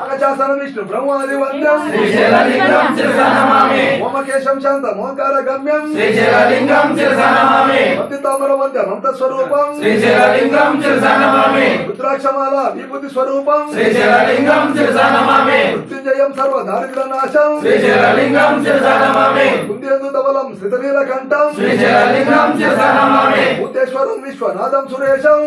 ఆగచాసన విష్ణు బ్రహ్మాది వంద్యం శ్రీశైలలింగం శిరసానమామి. ఓమకేశం శాంత మోకార గమ్యం శ్రీశైలలింగం శిరసానమామి. భక్తి తామర వంద్యం అంత స్వరూపం. శ్రీశైలలింగం శిరసానమామి. రుద్రాక్షమాల విభూతి స్వరూపం. శ్రీశైలలింగం శిరసానమామి. మృత్యుంజయం సర్వ దారిద్ర నాశం. శ్రీశైలలింగం శిరసానమామి. కుందేందు ధవలం శ్రీతనీల కంఠం. శ్రీశైలలింగం శిరసానమామి. భూతేశ్వరం విశ్వనాథం సురేశం.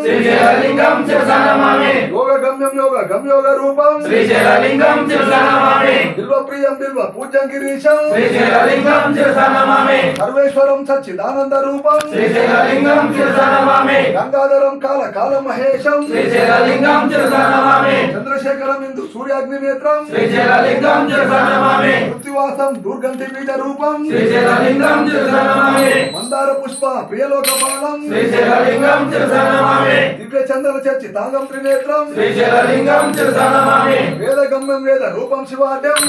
యోగ గమ్యం యోగ గమ్యోగ రూపం. శ్రీశైలలింగం శిరసానమామి బిల్వ ప్రియం బిల్వ పూజ్యం గిరీశం. శ్రీశైలలింగం శిరసానమామి సర్వేశ్వరం సచ్చిదానంద రూపం. శ్రీశైలలింగం శిరసానమామి గంగాధరం కాల కాల మహేశం. శ్రీశైలలింగం చంద్రశేఖరం ఇందు సూర్యాగ్ని నేత్రం. శ్రీశైలలింగం మృత్యువాసం దుర్గంటి బీజ రూపం. శ్రీశైలలింగం ప్రియలోక శిరసానమామి దివ్య చంద్ర చర్చి తాంగం త్రినేత్రం. వేద గమ్యం వేద రూపం శివాడ్యం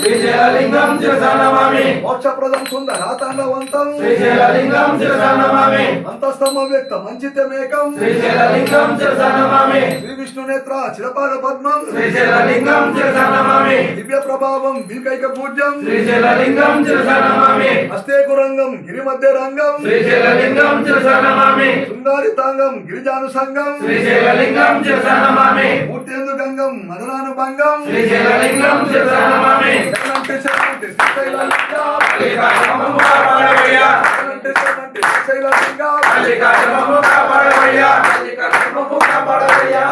మోక్షప్రదం అంతస్తమ వ్యక్త శ్రీశైలలింగం శిరసానమామి శ్రీ విష్ణు నేత్ర చిరపాద పద్మం. శ్రీశైలలింగం శిరసానమామి దివ్య ప్రభావం దీర్ఘైక పూజ్యం శ్రీశైలలింగం శిరసానమామి హస్తే కురంగం గిరి మధ్య రంగం శ్రీశైలలింగం శిరసానమామి శృంగారి తాంగం గిరిజాను సంగం శ్రీశైలలింగం శిరసానమామి మూర్తేందు గంగం శరణంటే శరణంటే శ్రీశైలలింగా. కాపాడవయ్యా శరణంటే శరణంటే శ్రీశైలలింగా. మల్లికార్జునమ్మ కాపాడవయ్యా కాపాడవయ్యా